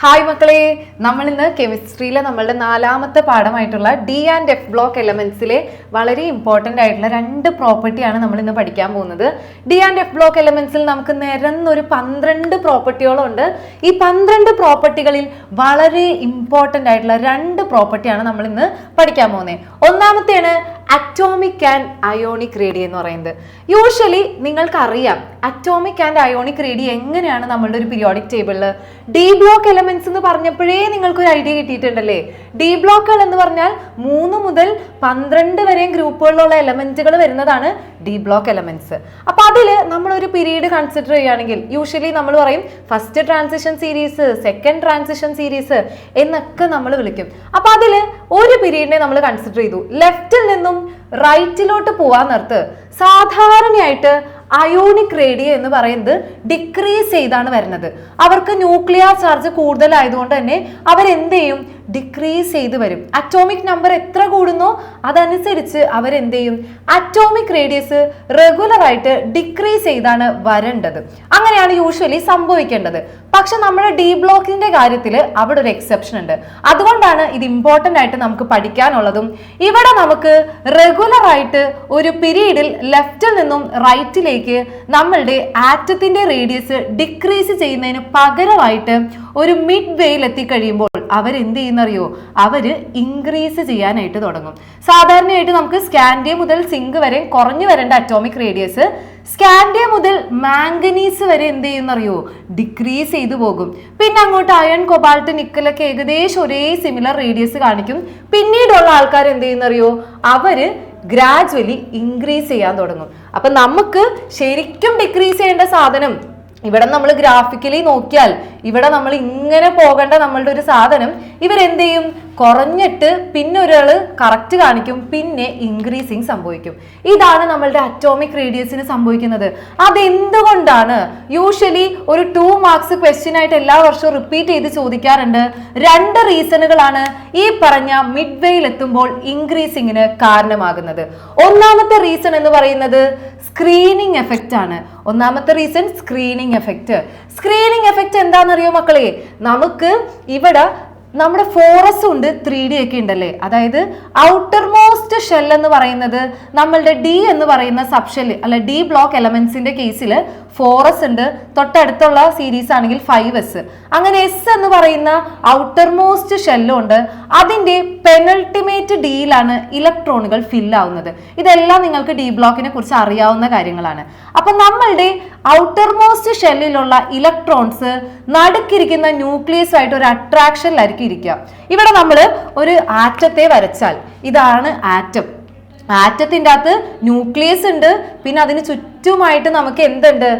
Hi മക്കളെ. നമ്മൾ ഇന്ന് കെമിസ്ട്രിയിലെ നമ്മളുടെ നാലാമത്തെ പാഠമായിട്ടുള്ള ഡി ആൻഡ് എഫ് ബ്ലോക്ക് എലമെന്റ്സിലെ വളരെ ഇമ്പോർട്ടന്റ് ആയിട്ടുള്ള രണ്ട് പ്രോപ്പർട്ടിയാണ് നമ്മൾ ഇന്ന് പഠിക്കാൻ പോകുന്നത്. ഡി ആൻഡ് എഫ് ബ്ലോക്ക് എലമെന്റ്സിൽ നമുക്ക് നിരന്നൊരു പന്ത്രണ്ട് പ്രോപ്പർട്ടികളുണ്ട് ഈ പന്ത്രണ്ട് പ്രോപ്പർട്ടികളിൽ വളരെ ഇമ്പോർട്ടന്റ് ആയിട്ടുള്ള രണ്ട് പ്രോപ്പർട്ടിയാണ് നമ്മൾ ഇന്ന് പഠിക്കാൻ പോകുന്നത്. ഒന്നാമത്തെയാണ് അറ്റോമിക് ആൻഡ് അയോണിക് റേഡി എന്ന് പറയുന്നത്. യൂഷ്വലി നിങ്ങൾക്കറിയാം അറ്റോമിക് ആൻഡ് അയോണിക് റേഡി എങ്ങനെയാണ് നമ്മളുടെ ഒരു പീരിയോഡിക് ടേബിളിൽ ഡി ബ്ലോക്ക് എലമെന്റ്സ് എന്ന് പറഞ്ഞപ്പോഴേ നിങ്ങൾക്കൊരു ഐഡിയ കിട്ടിയിട്ടുണ്ടല്ലേ? ഡി ബ്ലോക്കുകൾ എന്ന് പറഞ്ഞാൽ മൂന്ന് മുതൽ പന്ത്രണ്ട് വരെയും ഗ്രൂപ്പുകളിലുള്ള എലമെന്റുകൾ വരുന്നതാണ് ഡി ബ്ലോക്ക് എലമെന്റ്സ് അപ്പൊ അതിൽ നമ്മളൊരു കൺസിഡർ ചെയ്യുകയാണെങ്കിൽ യൂഷ്വലി നമ്മൾ പറയും first transition series second transition series എന്നൊക്കെ നമ്മൾ വിളിക്കും. അപ്പൊ അതിൽ ഒരു പീരീഡിനെ നമ്മൾ കൺസിഡർ ചെയ്തു. ലെഫ്റ്റിൽ നിന്നും റൈറ്റിലോട്ട് പോവാൻ നിർത്ത് സാധാരണയായിട്ട് അയോണിക് റേഡിയ എന്ന് പറയുന്നത് ഡിക്രീസ് ചെയ്താണ് വരുന്നത്. അവർക്ക് ന്യൂക്ലിയർ ചാർജ് കൂടുതലായതുകൊണ്ട് തന്നെ അവരെന്ത് ചെയ്യും? ഡിക്രീസ് ചെയ്തു വരും. അറ്റോമിക് നമ്പർ എത്ര കൂടുന്നോ അതനുസരിച്ച് അവരെന്ത് ചെയ്യും അറ്റോമിക് റേഡിയസ് റെഗുലർ ആയിട്ട് ഡിക്രീസ് ചെയ്താണ് വരേണ്ടത്. അങ്ങനെയാണ് യൂഷ്വലി സംഭവിക്കേണ്ടത്. പക്ഷെ നമ്മുടെ ഡി ബ്ലോക്കിന്റെ കാര്യത്തിൽ അവിടെ ഒരു എക്സെപ്ഷൻ ഉണ്ട്. അതുകൊണ്ടാണ് ഇത് ഇമ്പോർട്ടന്റ് ആയിട്ട് നമുക്ക് പഠിക്കാനുള്ളതും. ഇവിടെ നമുക്ക് റെഗുലർ ആയിട്ട് ഒരു പീരീഡിൽ ലെഫ്റ്റിൽ നിന്നും റൈറ്റിലേക്ക് നമ്മളുടെ ആറ്റത്തിന്റെ റേഡിയസ് ഡിക്രീസ് ചെയ്യുന്നതിന് പകരമായിട്ട് ഒരു മിഡ് വേയിൽ എത്തിക്കഴിയുമ്പോൾ അവരെന്ത് ചെയ്യുന്നറിയോ? അവർ ഇൻക്രീസ് ചെയ്യാനായിട്ട് തുടങ്ങും. സാധാരണയായിട്ട് നമുക്ക് സ്കാൻഡിയ മുതൽ സിങ്ക് വരെ കുറഞ്ഞു വരേണ്ട അറ്റോമിക് റേഡിയസ് സ്കാൻഡിയ മുതൽ മാംഗനീസ് വരെ എന്ത് ചെയ്യുന്നറിയോ? ഡിക്രീസ് ചെയ്തു പോകും. പിന്നെ അങ്ങോട്ട് അയൺ കൊബാൾട്ട് നിക്കലൊക്കെ ഏകദേശം ഒരേ സിമിലർ റേഡിയസ് കാണിക്കും. പിന്നീടുള്ള ആൾക്കാർ എന്ത് ചെയ്യുന്നറിയോ? അവർ ഗ്രാജുവലി ഇൻക്രീസ് ചെയ്യാൻ തുടങ്ങും. അപ്പൊ നമുക്ക് ശരിക്കും ഡിക്രീസ് ചെയ്യേണ്ട സാധനം ഇവിടെ നമ്മൾ ഗ്രാഫിക്കലി നോക്കിയാൽ ഇവിടെ നമ്മൾ ഇങ്ങനെ പോകേണ്ട നമ്മളുടെ ഒരു സാധനം ഇവരെന്ത് ചെയ്യും കുറഞ്ഞിട്ട് പിന്നെ ഒരാൾ കറക്റ്റ് കാണിക്കും പിന്നെ ഇൻക്രീസിങ് സംഭവിക്കും. ഇതാണ് നമ്മളുടെ അറ്റോമിക് റേഡിയസിന് സംഭവിക്കുന്നത്. അതെന്തുകൊണ്ടാണ്? യൂഷ്വലി ഒരു ടു മാർക്സ് ക്വസ്റ്റ്യൻ ആയിട്ട് എല്ലാ വർഷവും റിപ്പീറ്റ് ചെയ്ത് ചോദിക്കാറുണ്ട്. രണ്ട് റീസണുകളാണ് ഈ പറഞ്ഞ മിഡ് വേയിൽ എത്തുമ്പോൾ ഇൻക്രീസിങ്ങിന് കാരണമാകുന്നത്. ഒന്നാമത്തെ റീസൺ എന്ന് പറയുന്നത് സ്ക്രീനിങ് എഫക്റ്റ് ആണ്. ഒന്നാമത്തെ reason screening effect screening effect എന്താണെന്നറിയോ മക്കളെ? നമുക്ക് ഇവിടെ നമ്മുടെ ഫോറസ് ഉണ്ട് ത്രീ ഡി ഒക്കെ ഉണ്ടല്ലേ? അതായത് ഔട്ടർ മോസ്റ്റ് ഷെൽ എന്ന് പറയുന്നത് നമ്മളുടെ ഡി എന്ന് പറയുന്ന സബ് ഷെൽ അല്ല ഡി ബ്ലോക്ക് എലമെന്റ്സിന്റെ കേസിൽ ഫോറസ് ഉണ്ട്. തൊട്ടടുത്തുള്ള സീരീസ് ആണെങ്കിൽ ഫൈവ് എസ് അങ്ങനെ എസ് എന്ന് പറയുന്ന ഔട്ടർ മോസ്റ്റ് ഷെല്ലും ഉണ്ട്. അതിന്റെ പെനൾട്ടിമേറ്റ് ഡിയിലാണ് ഇലക്ട്രോണുകൾ ഫില്ലാവുന്നത് ഇതെല്ലാം നിങ്ങൾക്ക് ഡി ബ്ലോക്കിനെ കുറിച്ച് അറിയാവുന്ന കാര്യങ്ങളാണ്. അപ്പൊ നമ്മളുടെ ഔട്ടർ മോസ്റ്റ് ഷെല്ലിലുള്ള ഇലക്ട്രോൺസ് നടുക്കിരിക്കുന്ന ന്യൂക്ലിയസ് ആയിട്ട് ഒരു അട്രാക്ഷനിലായിരിക്കും ഇരിക്കുക ഇവിടെ നമ്മൾ ഒരു ആറ്റത്തെ വരച്ചാൽ ഇതാണ് ആറ്റം. ആറ്റത്തിന്റെ അകത്ത് ന്യൂക്ലിയസ് ഉണ്ട്. പിന്നെ അതിന് ചുറ്റുമായിട്ട് നമുക്ക് എന്തുണ്ട്?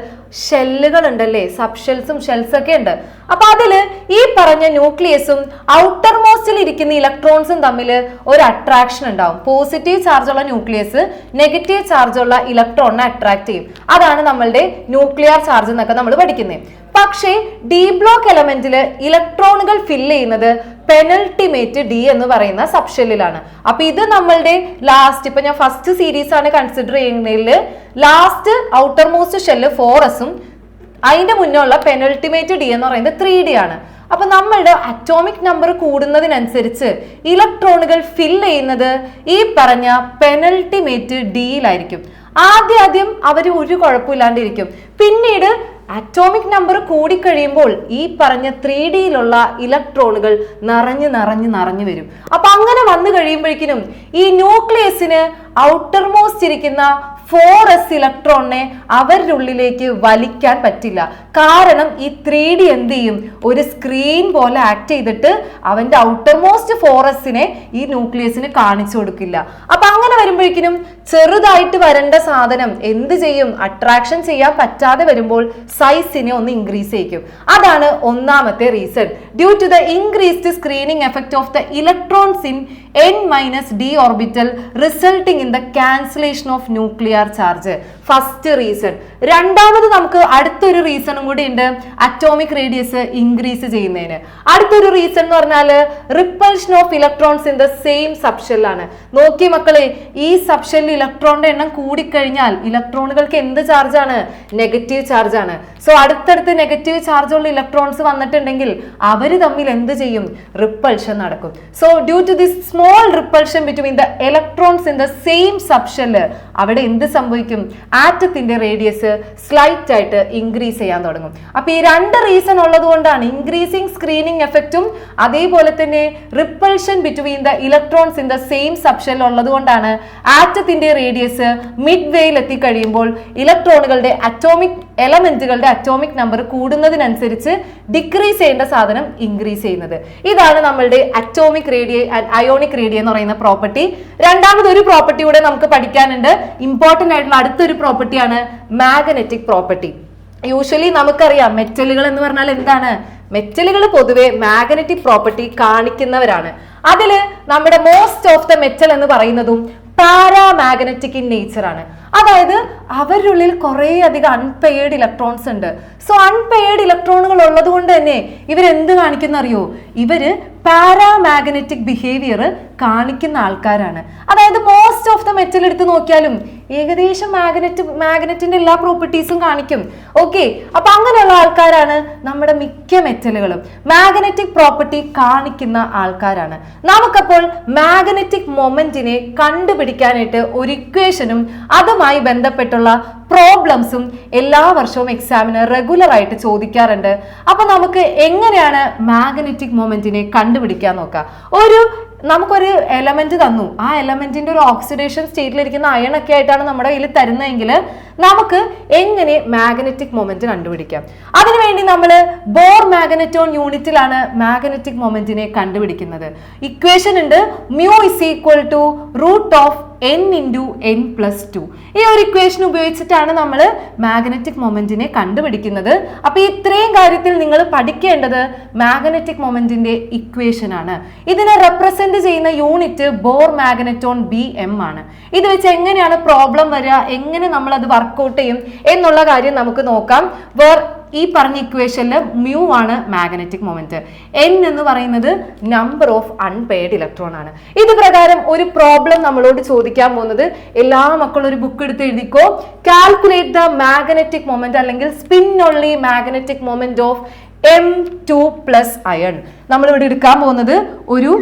ഷെല്ലുകൾ ഉണ്ടല്ലേ സബ് ഷെൽസും ഷെൽസ് ഒക്കെ ഉണ്ട്. അപ്പൊ അതിൽ ഈ പറഞ്ഞ ന്യൂക്ലിയസും ഔട്ടർ മോസ്റ്റിൽ ഇരിക്കുന്ന ഇലക്ട്രോൺസും തമ്മിൽ ഒരു അട്രാക്ഷൻ ഉണ്ടാവും. പോസിറ്റീവ് ചാർജ് ഉള്ള ന്യൂക്ലിയസ് നെഗറ്റീവ് ചാർജ് ഉള്ള ഇലക്ട്രോണിനെ അട്രാക്ട് ചെയ്യും. അതാണ് നമ്മളുടെ ന്യൂക്ലിയർ ചാർജ് എന്നൊക്കെ നമ്മൾ പഠിക്കുന്നത് പക്ഷേ ഡി ബ്ലോക്ക് എലമെന്റിൽ ഇലക്ട്രോണുകൾ ഫില്ല് ചെയ്യുന്നത് പെനൽട്ടിമേറ്റ് ഡി എന്ന് പറയുന്ന സബ്ഷെല്ലിലാണ് അപ്പൊ ഇത് നമ്മളുടെ ലാസ്റ്റ് ഇപ്പൊ ഞാൻ ഫസ്റ്റ് സീരീസ് ആണ് കൺസിഡർ ചെയ്യുന്നതിൽ last outermost shell four എസും അതിന്റെ മുന്നേ പെനൽട്ടിമേറ്റ് ഡി എന്ന് പറയുന്നത് ത്രീ ഡി ആണ്. അപ്പൊ നമ്മളുടെ അറ്റോമിക് നമ്പർ കൂടുന്നതിനനുസരിച്ച് ഇലക്ട്രോണുകൾ ഫിൽ ചെയ്യുന്നത് ഈ പറഞ്ഞ പെനൽട്ടിമേറ്റ് ഡിയിലായിരിക്കും ആദ്യം ആദ്യം അവർ ഒരു കുഴപ്പമില്ലാണ്ടിരിക്കും. പിന്നീട് അറ്റോമിക് നമ്പർ കൂടിക്കഴിയുമ്പോൾ ഈ പറഞ്ഞ ത്രീ ഡിയിലുള്ള ഇലക്ട്രോണുകൾ നിറഞ്ഞു നിറഞ്ഞു നിറഞ്ഞു വരും. അപ്പൊ അങ്ങനെ വന്നു കഴിയുമ്പോഴേക്കിനും ഈ ന്യൂക്ലിയസിന് ഔട്ടർ മോസ്റ്റ് ഇരിക്കുന്ന ഫോർ എസ് ഇലക്ട്രോണിനെ അവരുടെ ഉള്ളിലേക്ക് വലിക്കാൻ പറ്റില്ല. കാരണം ഈ ത്രീ ഡി എന്ത് ചെയ്യും? ഒരു സ്ക്രീൻ പോലെ ആക്ട് ചെയ്തിട്ട് അവന്റെ ഔട്ടർ മോസ്റ്റ് ഫോർ എസിനെ ഈ ന്യൂക്ലിയസിന് കാണിച്ചു കൊടുക്കില്ല. അപ്പൊ അങ്ങനെ വരുമ്പോഴേക്കിനും ചെറുതായിട്ട് വരേണ്ട സാധനം എന്ത് ചെയ്യും? അട്രാക്ഷൻ ചെയ്യാൻ പറ്റാതെ വരുമ്പോൾ സൈസിനെ ഒന്ന് ഇൻക്രീസ് ചെയ്യിക്കും. അതാണ് ഒന്നാമത്തെ reason. Due to the increased screening effect of the electrons in n minus d orbital resulting in the cancellation of nuclear charge. First reason. രണ്ടാമത് നമുക്ക് അടുത്തൊരു റീസണും കൂടി ഉണ്ട്. അറ്റോമിക് റേഡിയസ് ഇൻക്രീസ് ചെയ്യുന്നതിന്. അടുത്തൊരു റീസൺ എന്ന് പറഞ്ഞാൽ repulsion of electrons in the same സബ്ഷെല്ലാണ് നോക്കി മക്കളെ ഈ സബ്ഷെല്ലിൽ ഇലക്ട്രോണിന്റെ എണ്ണം കൂടിക്കഴിഞ്ഞാൽ ഇലക്ട്രോണുകൾക്ക് എന്ത് ചാർജാണ് നെഗറ്റീവ് ചാർജാണ് സോ അടുത്തടുത്ത് നെഗറ്റീവ് ചാർജുള്ള ഇലക്ട്രോൺസ് വന്നിട്ടുണ്ടെങ്കിൽ അവർ തമ്മിൽ എന്ത് ചെയ്യും? റിപ്പൾഷൻ നടക്കും. So due to this small repulsion between the electrons in the same subshell അവിടെ എന്ത് സംഭവിക്കും? ആറ്റത്തിന്റെ റേഡിയസ് സ്ലൈറ്റ് ആയിട്ട് ഇൻക്രീസ് ചെയ്യാൻ തുടങ്ങും. അപ്പോൾ ഈ രണ്ട് റീസൺ ഉള്ളത് കൊണ്ടാണ് ഇൻക്രീസിങ് സ്ക്രീനിങ് എഫക്റ്റും അതേപോലെ തന്നെ repulsion between the electrons in the same സബ്ഷനിൽ ഉള്ളത് കൊണ്ടാണ് ആറ്റത്തിന്റെ റേഡിയസ് മിഡ് വേയിൽ എത്തിക്കഴിയുമ്പോൾ ഇലക്ട്രോണുകളുടെ അറ്റോമിക് എലമെന്റുകളുടെ അറ്റോമിക് നമ്പർ കൂടുന്നതിനനുസരിച്ച് ഡിക്രീസ് ചെയ്യേണ്ട സാധനം ഇൻക്രീസ് ചെയ്യുന്നത്. ഇതാണ് നമ്മളുടെ അറ്റോമിക് റേഡിയ അയോണിക് റേഡിയ എന്ന് പറയുന്ന പ്രോപ്പർട്ടി രണ്ടാമത് ഒരു പ്രോപ്പർട്ടി കൂടെ നമുക്ക് പഠിക്കാനുണ്ട്. ഇമ്പോർട്ടന്റ് ആയിട്ടുള്ള അടുത്തൊരു പ്രോപ്പർട്ടിയാണ് മാഗ്നറ്റിക് പ്രോപ്പർട്ടി യൂഷ്വലി നമുക്കറിയാം മെറ്റലുകൾ എന്ന് പറഞ്ഞാൽ എന്താണ്? മെറ്റലുകൾ പൊതുവെ മാഗ്നറ്റിക് പ്രോപ്പർട്ടി കാണിക്കുന്നവരാണ്. അതിൽ നമ്മുടെ മോസ്റ്റ് ഓഫ് ദ മെറ്റൽ എന്ന് പറയുന്നതും പാരാ പാരാമാഗ്നറ്റിക് ഇൻ നേച്ചർ ആണ്. അതായത് അവരുടെ ഉള്ളിൽ കുറേ അധികം അൺപെയ്ഡ് ഇലക്ട്രോൺസ് ഉണ്ട്. സോ അൺപെയ്ഡ് ഇലക്ട്രോണുകൾ ഉള്ളത് കൊണ്ട് തന്നെ ഇവരെന്ത് കാണിക്കുന്ന അറിയോ ഇവർ പാരാമാഗ്നറ്റിക് ബിഹേവിയർ കാണിക്കുന്ന ആൾക്കാരാണ്. അതായത് മോസ്റ്റ് ഓഫ് ദ മെറ്റൽ എടുത്ത് നോക്കിയാലും ഏകദേശം മാഗ്നറ്റ് മാഗ്നറ്റിന്റെ എല്ലാ പ്രോപ്പർട്ടീസും കാണിക്കും. ഓക്കെ അപ്പൊ അങ്ങനെയുള്ള ആൾക്കാരാണ് നമ്മുടെ മിക്ക മെറ്റലുകളും മാഗ്നറ്റിക് പ്രോപ്പർട്ടി കാണിക്കുന്ന ആൾക്കാരാണ്. നമുക്കപ്പോൾ മാഗ്നറ്റിക് മൊമെന്റിനെ കണ്ടുപിടിക്കാനായിട്ട് ഒരു ഇക്വേഷനും അതുമായി ബന്ധപ്പെട്ടുള്ള പ്രോബ്ലംസും എല്ലാ വർഷവും എക്സാമിന് റെഗുലർ ആയിട്ട് ചോദിക്കാറുണ്ട്. അപ്പൊ നമുക്ക് എങ്ങനെയാണ് മാഗ്നറ്റിക് മൊമെന്റിനെ കണ്ടുപിടിക്കാൻ നോക്കാം. ഒരു നമുക്കൊരു എലമെന്റ് തന്നു. ആ എലമെന്റിന്റെ ഒരു ഓക്സിഡേഷൻ സ്റ്റേറ്റിലിരിക്കുന്ന അയൺ ഒക്കെ ആയിട്ടാണ് നമ്മുടെ കയ്യിൽ തരുന്നതെങ്കിൽ നമുക്ക് എങ്ങനെ മാഗ്നറ്റിക് മൊമെന്റ് കണ്ടുപിടിക്കാം? അതിനുവേണ്ടി നമ്മൾ ബോർ മാഗ്നറ്റോൺ യൂണിറ്റിലാണ് മാഗ്നറ്റിക് മൊമെന്റിനെ കണ്ടുപിടിക്കുന്നത്. ഇക്വേഷൻ ഉണ്ട് mu is equal to root of N into N plus two ഈ ഒരു ഇക്വേഷൻ ഉപയോഗിച്ചിട്ടാണ് നമ്മൾ മാഗ്നറ്റിക് മൊമെന്റിനെ കണ്ടുപിടിക്കുന്നത്. അപ്പോൾ ഇത്രയും കാര്യത്തിൽ നിങ്ങൾ പഠിക്കേണ്ടത് മാഗ്നറ്റിക് മൊമെന്റിന്റെ ഇക്വേഷനാണ് ഇതിനെ റെപ്രസെന്റ് ചെയ്യുന്ന unit Bohr magneton B M ആണ്. ഇത് വെച്ച് എങ്ങനെയാണ് പ്രോബ്ലം വരിക എങ്ങനെ നമ്മൾ അത് വർക്കൗട്ട് ചെയ്യും എന്നുള്ള കാര്യം നമുക്ക് നോക്കാം. വേർ ഈ പറഞ്ഞ ഇക്വേഷനിൽ മ്യൂ ആണ് മാഗ്നറ്റിക് മൊമെന്റ് എൻ എന്ന് പറയുന്നത് നമ്പർ ഓഫ് അൺപെയ്ഡ് ഇലക്ട്രോൺ ആണ്. ഇത് പ്രകാരം ഒരു പ്രോബ്ലം നമ്മളോട് ചോദിക്കാൻ പോകുന്നത് എല്ലാ മക്കളും ഒരു ബുക്ക് എടുത്ത് എഴുതിക്കോ? കാൽക്കുലേറ്റ് ദ മാഗ്നറ്റിക് മൊമെന്റ് അല്ലെങ്കിൽ spin only magnetic moment of M two plus ion നമ്മളിവിടെ എടുക്കാൻ പോകുന്നത് ഒരു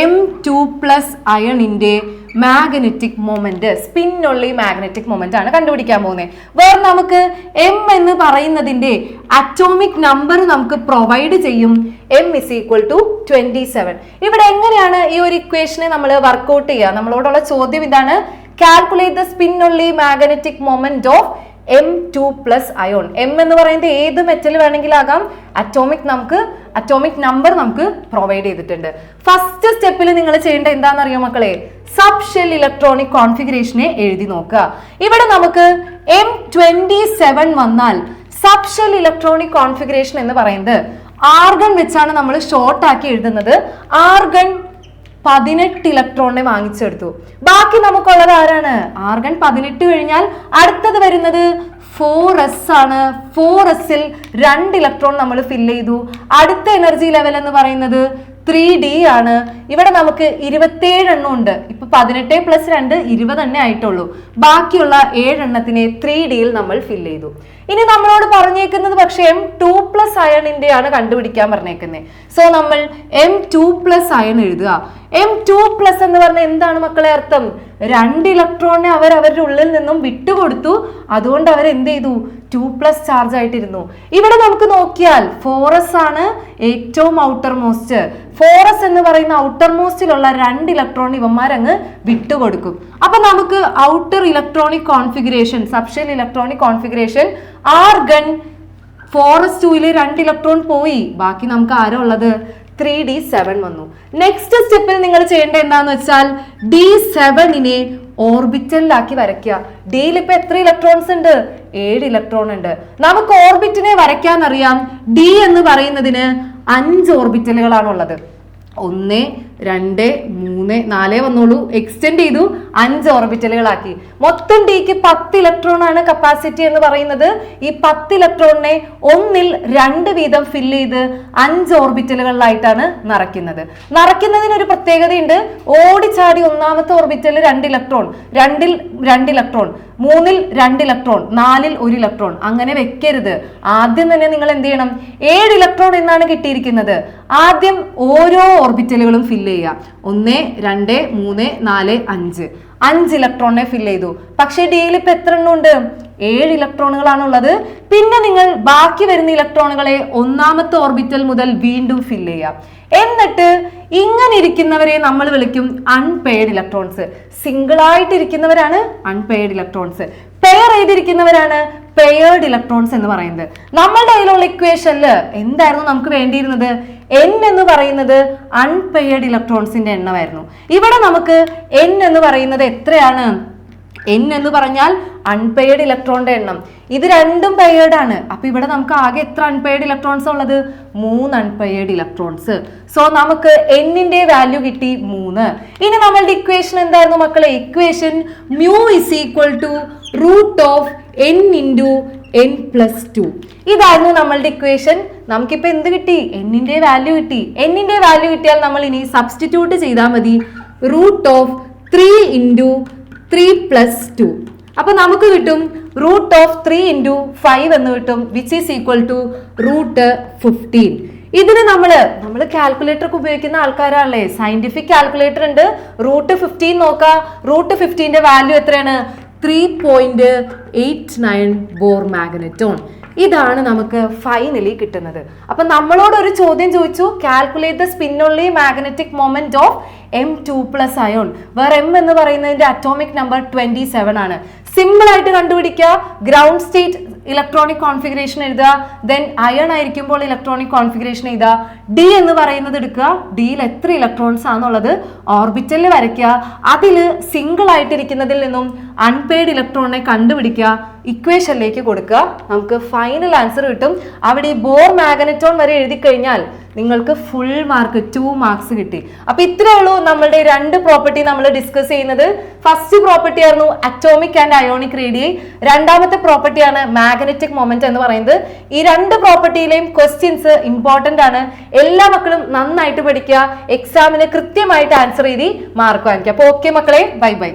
എം ടു പ്ലസ് അയണിന്റെ മാഗ്നറ്റിക് മൊമെന്റ് സ്പിന്നുള്ള ഈ മാഗ്നറ്റിക് മൊമെന്റ് ആണ് കണ്ടുപിടിക്കാൻ പോകുന്നത്. വേറെ നമുക്ക് എം എന്ന് പറയുന്നതിന്റെ അറ്റോമിക് നമ്പർ നമുക്ക് പ്രൊവൈഡ് ചെയ്യും. M is equal to twenty seven ഇവിടെ എങ്ങനെയാണ് ഈ ഒരു ഇക്വേഷനെ നമ്മൾ വർക്കൗട്ട് ചെയ്യുക? നമ്മളോടുള്ള ചോദ്യം ഇതാണ്. കാൽക്കുലേറ്റ് ദ സ്പിൻ ഉള്ള magnetic moment of M two plus ion M എന്ന് പറയുന്നത് ഏത് മെറ്റൽ വേണമെങ്കിലാകാം. അറ്റോമിക് നമുക്ക് അറ്റോമിക് നമ്പർ നമുക്ക് പ്രൊവൈഡ് ചെയ്തിട്ടുണ്ട്. ഫസ്റ്റ് സ്റ്റെപ്പിൽ നിങ്ങൾ ചെയ്യേണ്ട എന്താണെന്നറിയോ മക്കളെ? സബ് ഷെൽ ഇലക്ട്രോണിക് കോൺഫിഗറേഷനെ എഴുതി നോക്കുക. ഇവിടെ നമുക്ക് എം ട്വന്റി സെവൻ വന്നാൽ സബ് ഷെൽ ഇലക്ട്രോണിക് കോൺഫിഗറേഷൻ എന്ന് പറയുന്നത് ആർഗൺ വെച്ചാണ് നമ്മൾ ഷോർട്ട് ആക്കി എഴുതുന്നത്. ആർഗൺ പതിനെട്ട് ഇലക്ട്രോണിനെ വാങ്ങിച്ചെടുത്തു. ബാക്കി നമുക്കുള്ളത് ആരാണ്? ആർഗൺ പതിനെട്ട് കഴിഞ്ഞാൽ അടുത്തത് വരുന്നത് ഫോർ എസ് ആണ്. ഫോർ എസിൽ രണ്ട് ഇലക്ട്രോൺ നമ്മൾ ഫില്ല് ചെയ്തു. അടുത്ത എനർജി ലെവൽ എന്ന് പറയുന്നത് ത്രീ ഡി ആണ്. ഇവിടെ നമുക്ക് ഇരുപത്തേഴ് എണ്ണം ഉണ്ട്. ഇപ്പൊ പതിനെട്ട് പ്ലസ് രണ്ട് ഇരുപത് എണ്ണേ ആയിട്ടുള്ളൂ. ബാക്കിയുള്ള ഏഴെണ്ണത്തിനെ ത്രീ ഡിയിൽ നമ്മൾ ഫില്ല് ചെയ്തു. ഇനി നമ്മളോട് പറഞ്ഞേക്കുന്നത് പക്ഷേ എം ടു പ്ലസ് അയണിന്റെ ആണ് കണ്ടുപിടിക്കാൻ പറഞ്ഞേക്കുന്നത് സോ നമ്മൾ എം ടു പ്ലസ് അയൺ എഴുതുക. എം ടു പ്ലസ് എന്ന് പറഞ്ഞാൽ എന്താണ് മക്കളെ അർത്ഥം? രണ്ട് ഇലക്ട്രോണിനെ അവർ അവരുടെ ഉള്ളിൽ നിന്നും വിട്ടുകൊടുത്തു. അതുകൊണ്ട് അവർ എന്ത് ചെയ്തു? ടു പ്ലസ് ചാർജ് ആയിട്ടിരുന്നു. ഇവിടെ നമുക്ക് നോക്കിയാൽ ഫോറസ് ആണ് ഏറ്റവും ഔട്ടർ മോസ്റ്റ് ഫോറസ് എന്ന് പറയുന്ന ഔട്ടർ മോസ്റ്റിലുള്ള രണ്ട് ഇലക്ട്രോൺ ഇവന്മാരങ്ങ് വിട്ടുകൊടുക്കും. അപ്പൊ നമുക്ക് outer electronic configuration subshell electronic configuration argon four s ടൂയിൽ രണ്ട് ഇലക്ട്രോൺ പോയി. ബാക്കി നമുക്ക് ആരോ ഉള്ളത്? ത്രീ ഡി സെവൻ വന്നു. നെക്സ്റ്റ് സ്റ്റെപ്പിൽ നിങ്ങൾ ചെയ്യേണ്ട എന്താന്ന് വെച്ചാൽ ഡി സെവനിനെ ഓർബിറ്റലിലാക്കി വരയ്ക്കുക. ഡിയിൽ ഇപ്പൊ എത്ര ഇലക്ട്രോൺസ് ഉണ്ട്? ഏഴ് ഇലക്ട്രോൺ ഉണ്ട്. നമുക്ക് ഓർബിറ്റിനെ വരയ്ക്കാൻ അറിയാം ഡി എന്ന് പറയുന്നതിന് അഞ്ച് ഓർബിറ്റലുകളാണുള്ളത്. ഒന്ന് രണ്ട് മൂന്ന് നാലേ വന്നോളൂ. എക്സ്റ്റെൻഡ് ചെയ്തു. അഞ്ച് ഓർബിറ്റലുകളാക്കി. മൊത്തം ഡിക്ക് പത്ത് ഇലക്ട്രോൺ ആണ് കപ്പാസിറ്റി എന്ന് പറയുന്നത്. ഈ പത്ത് ഇലക്ട്രോണിനെ ഒന്നിൽ രണ്ട് വീതം ഫില്ല് ചെയ്ത് അഞ്ച് ഓർബിറ്റലുകളിലായിട്ടാണ് നിറയ്ക്കുന്നത്. നിറയ്ക്കുന്നതിന് ഒരു പ്രത്യേകതയുണ്ട്. ഓടിച്ചാടി ഒന്നാമത്തെ ഓർബിറ്റലിൽ രണ്ട് ഇലക്ട്രോൺ രണ്ടിൽ രണ്ട് ഇലക്ട്രോൺ മൂന്നിൽ രണ്ട് ഇലക്ട്രോൺ നാലിൽ ഒരു ഇലക്ട്രോൺ. അങ്ങനെ വെക്കരുത്. ആദ്യം തന്നെ നിങ്ങൾ എന്ത് ചെയ്യണം? ഏഴ് ഇലക്ട്രോൺ എന്നാണ് കിട്ടിയിരിക്കുന്നത്. ആദ്യം ഓരോ ഓർബിറ്റലുകളും ഫില്ല് ചെയ്യുക. ഒന്ന് രണ്ട് മൂന്ന് നാല് അഞ്ച്. അഞ്ച് ഇലക്ട്രോണിനെ ഫില്ല് ചെയ്തു. പക്ഷേ ഡിയിൽ ഇപ്പൊ എത്ര എണ്ണം ഉണ്ട്? ഏഴ് ഇലക്ട്രോണുകളാണ് ഉള്ളത് പിന്നെ നിങ്ങൾ ബാക്കി വരുന്ന ഇലക്ട്രോണുകളെ ഒന്നാമത്തെ ഓർബിറ്റൽ മുതൽ വീണ്ടും ഫില്ല് ചെയ്യാം എന്നിട്ട് ഇങ്ങനെ ഇരിക്കുന്നവരെ നമ്മൾ വിളിക്കും അൺപെയ്ഡ് ഇലക്ട്രോൺസ് സിംഗിൾ ആയിട്ട് ഇരിക്കുന്നവരാണ് അൺപെയ്ഡ് ഇലക്ട്രോൺസ് പെയർ ചെയ്തിരിക്കുന്നവരാണ് പെയർഡ് ഇലക്ട്രോൺസ് എന്ന് പറയുന്നത്. നമ്മളുടെ കയ്യിലുള്ള ഇക്വേഷനിൽ എന്തായിരുന്നു നമുക്ക് വേണ്ടിയിരുന്നത്? എൻ എന്ന് പറയുന്നത് അൺപെയർഡ് ഇലക്ട്രോൺസിന്റെ എണ്ണമായിരുന്നു. ഇവിടെ നമുക്ക് എൻ എന്ന് പറയുന്നത് എത്രയാണ്? എൻ എന്ന് പറഞ്ഞാൽ അൺപെയ്ഡ് ഇലക്ട്രോണിന്റെ എണ്ണം. ഇത് രണ്ടും പെയർഡ് ആണ്. അപ്പൊ ഇവിടെ നമുക്ക് ആകെ എത്ര അൺപെയ്ഡ് ഇലക്ട്രോൺസ് ഉള്ളത്? മൂന്ന് അൺപെയ്ഡ് ഇലക്ട്രോൺസ് സോ നമുക്ക് എന്നിന്റെ വാല്യൂ കിട്ടി മൂന്ന്. ഇനി നമ്മളുടെ ഇക്വേഷൻ എന്തായിരുന്നു മക്കളെ? Equation mu is equal to root of N into N plus two ഇതായിരുന്നു നമ്മളുടെ ഇക്വേഷൻ നമുക്കിപ്പോ എന്ത് കിട്ടി? എന്നിന്റെ വാല്യൂ കിട്ടി. എന്നിന്റെ വാല്യൂ കിട്ടിയാൽ നമ്മൾ ഇനി സബ്സ്റ്റിറ്റ്യൂട്ട് ചെയ്താൽ മതി. Root of three into three plus two അപ്പൊ നമുക്ക് കിട്ടും root of three into five എന്ന് കിട്ടും which is equal to root fifteen ഇതിന് നമ്മൾ നമ്മൾ കാൽക്കുലേറ്റർ ഒക്കെ ഉപയോഗിക്കുന്ന ആൾക്കാരാണല്ലേ? സയന്റിഫിക് കാൽക്കുലേറ്റർ ഉണ്ട്. റൂട്ട് ഫിഫ്റ്റീൻ നോക്കാം. റൂട്ട് ഫിഫ്റ്റീന്റെ വാല്യൂ എത്രയാണ്? Three point eight nine Bohr magneton ഇതാണ് നമുക്ക് ഫൈനലി കിട്ടുന്നത്. അപ്പൊ നമ്മളോട് ഒരു ചോദ്യം ചോദിച്ചു. Calculate the spin only magnetic moment of M two plus ion വേറെ എം എന്ന് പറയുന്നതിന്റെ അറ്റോമിക് നമ്പർ ട്വന്റി സെവൻ ആണ്. സിമ്പിൾ ആയിട്ട് കണ്ടുപിടിക്കുക. ഗ്രൗണ്ട് സ്റ്റേറ്റ് ഇലക്ട്രോണിക് കോൺഫിഗറേഷൻ എഴുതുക. ദെൻ അയൺ ആയിരിക്കുമ്പോൾ ഇലക്ട്രോണിക് കോൺഫിഗറേഷൻ എഴുതുക. ഡി എന്ന് പറയുന്നത് എടുക്കുക. ഡിയിൽ എത്ര ഇലക്ട്രോൺസ് ആണെന്നുള്ളത് ഓർബിറ്റലിൽ വരയ്ക്കുക. അതിൽ സിംഗിൾ ആയിട്ടിരിക്കുന്നതിൽ നിന്നും അൺപെയ്ഡ് ഇലക്ട്രോണിനെ കണ്ടുപിടിക്കുക ഇക്വേഷനിലേക്ക് കൊടുക്കുക. നമുക്ക് ഫൈനൽ ആൻസർ കിട്ടും. അവിടെ ഈ ബോർ മാഗ്നറ്റോൺ വരെ എഴുതി കഴിഞ്ഞാൽ നിങ്ങൾക്ക് ഫുൾ മാർക്ക് ടു മാർക്സ് കിട്ടി. അപ്പൊ ഇത്രേ ഉള്ളൂ നമ്മളുടെ രണ്ട് പ്രോപ്പർട്ടി നമ്മൾ ഡിസ്കസ് ചെയ്യുന്നത്. ഫസ്റ്റ് പ്രോപ്പർട്ടി ആയിരുന്നു അറ്റോമിക് ആൻഡ് അയോണിക് റേഡിയ രണ്ടാമത്തെ പ്രോപ്പർട്ടിയാണ് മാഗ്നറ്റിക് മൊമെന്റ് എന്ന് പറയുന്നത്. ഈ രണ്ട് പ്രോപ്പർട്ടിയിലെയും ക്വസ്റ്റ്യൻസ് ഇമ്പോർട്ടന്റ് ആണ്. എല്ലാ മക്കളും നന്നായിട്ട് പഠിക്കുക. എക്സാമിന് കൃത്യമായിട്ട് ആൻസർ ചെയ്തി മാർക്ക് വാങ്ങിക്കുക. അപ്പൊ ഓക്കെ മക്കളെ ബൈ ബൈ